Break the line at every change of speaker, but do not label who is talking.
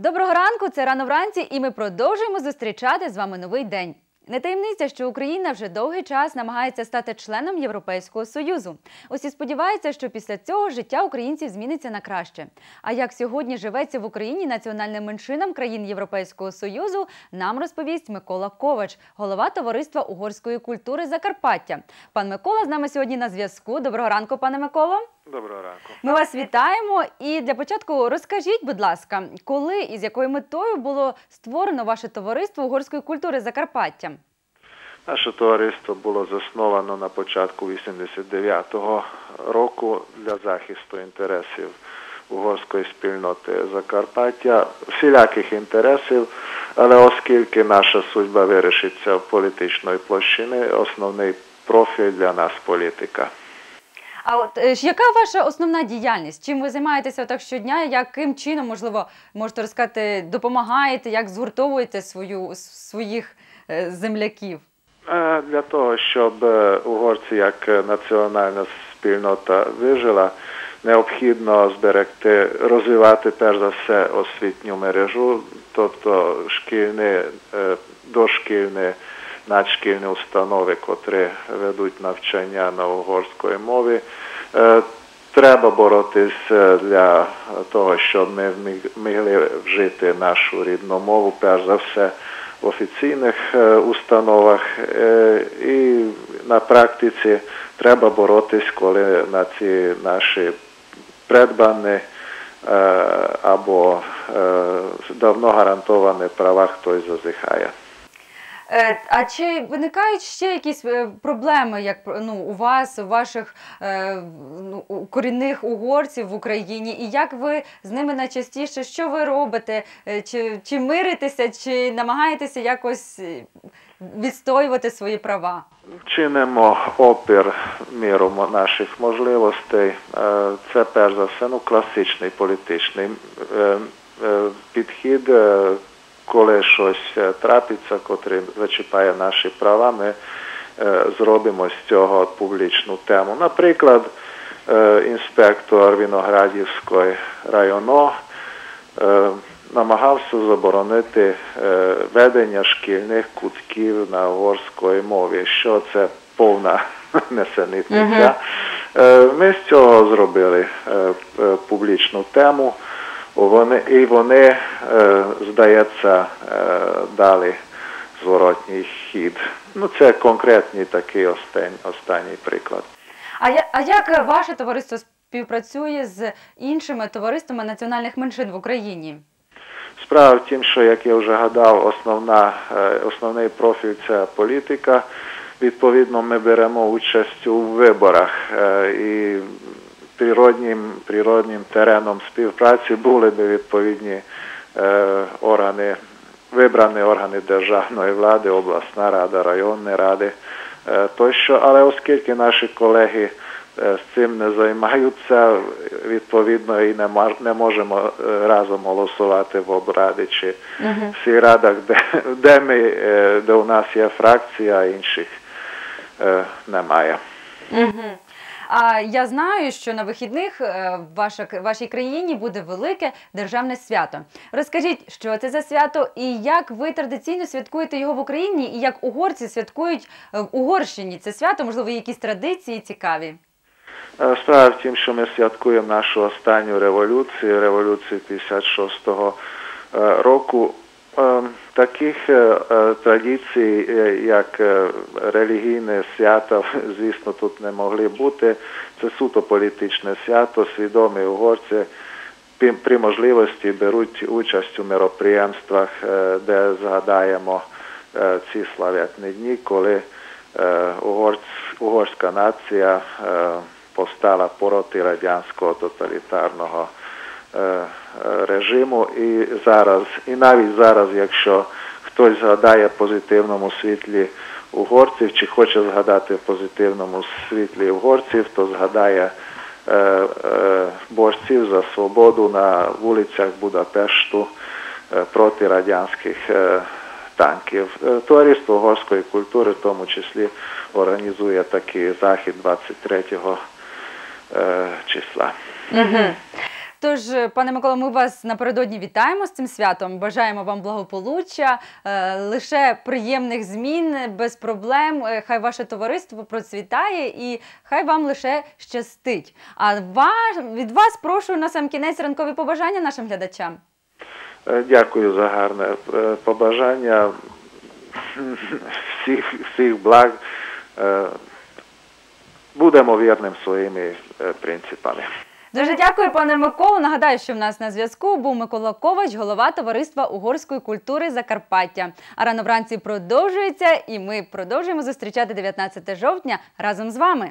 Доброго ранку, це рано вранці, і ми продовжуємо зустрічати з вами новий день. Не таємниця, що Україна вже довгий час намагається стати членом Європейського союзу. Усі сподіваються, що після цього життя українців зміниться на краще. А як сьогодні живеться в Україні національним меншинам країн Європейського союзу, нам розповість Микола Ковач, голова товариства угорської культури Закарпаття. Пан Микола з нами сьогодні на зв'язку. Доброго ранку, пане Миколо.
Доброго ранку.
Ми вас вітаємо. І для початку розкажіть, будь ласка, коли і з якою метою було створено ваше товариство угорської культури Закарпаття?
Наше товариство було засновано на початку 89-го року для захисту інтересів угорської спільноти Закарпаття, всіляких інтересів, але оскільки наша судьба вирішиться в політичної площини, основний профіль для нас політика.
А от е, яка ваша основна діяльність? Чим ви займаєтеся так щодня? Яким чином, можливо, можете розказати, допомагаєте, як згуртовуєте свою своїх е, земляків?
Е, Для того, щоб угорці як національна спільнота вижила, необхідно зберегти, розвивати перш за все освітню мережу, тобто шкільні, е, надшкільні установи, котрі ведуть навчання на угорської мові. Е, Треба боротись е, для того, щоб ми могли вжити нашу рідну мову, перш за все в офіційних е, установах. І на практиці треба боротись, коли на ці наші придбані або давно гарантовані права хтось зазіхає.
Е, А чи виникають ще якісь е, проблеми, як ну, у вас, у ваших е, ну, корінних угорців в Україні? І як ви з ними найчастіше що ви робите? Чи, чи миритеся, чи намагаєтеся якось відстоювати свої права?
Чинимо опір міру наших можливостей. Це перш за все ну, класичний політичний підхід, коли щось е, трапиться, котрий зачіпає наші права, ми е, зробимо з цього публічну тему. Наприклад, е, інспектор Віноградівської району е, намагався заборонити ведення шкільних кутків на угорської мові, що це повна несенітниця. Ми з цього зробили публічну тему. Вони, і вони, е, здається, е, дали зворотній хід. Ну, це конкретний такий остань, останній приклад.
А, я, а як ваше товариство співпрацює з іншими товариствами національних меншин в Україні?
Справа в тім, що, як я вже гадав, основна, е, основний профіль це політика. Відповідно, ми беремо участь у виборах і природнім, природнім тереном співпраці були би відповідні е, органи, вибрані органи державної влади, обласна рада, районні ради е, тощо. Але оскільки наші колеги е, з цим не займаються, відповідно і не, не можемо е, разом голосувати в обраді чи в радах, де, де, ми, е, де у нас є фракція, а інших е, немає.
А я знаю, що на вихідних е, в вашій країні буде велике державне свято. Розкажіть, що це за свято і як ви традиційно святкуєте його в Україні, і як угорці святкують е, в Угорщині це свято, можливо, якісь традиції цікаві.
Е, Справа в тім, що ми святкуємо нашу останню революцію, революцію 56-го е, року. Таких е, е, традицій, е, як релігійне свято, звісно, тут не могли бути. Це суто політичне свято, свідомі угорці при можливості беруть участь у мироприємствах, е, де згадаємо ці славетні дні, коли угорська нація постала проти радянського тоталітарного режиму. І зараз, і навіть зараз, якщо хтось згадає в позитивному світлі угорців, чи хоче згадати в позитивному світлі угорців, то згадає е, е, борців за свободу на вулицях Будапешту е, проти радянських е, танків. Е, Товариство угорської культури, в тому числі, організує такий захід 23 е, числа.
Угу. Тож, е, пане Миколо, ми вас напередодні вітаємо з цим святом. Бажаємо вам благополуччя, е, лише приємних змін, без проблем. Е, Хай ваше товариство процвітає і хай вам лише щастить. А від вас прошу на сам кінець ранкові побажання нашим глядачам.
Дякую за гарне побажання. Всіх, всіх благ. Будемо вірним своїми принципами.
Дуже дякую, пане Миколу. Нагадаю, що в нас на зв'язку був Микола Ковач, голова товариства угорської культури Закарпаття. А рано вранці продовжується, і ми продовжуємо зустрічати 19 жовтня разом з вами.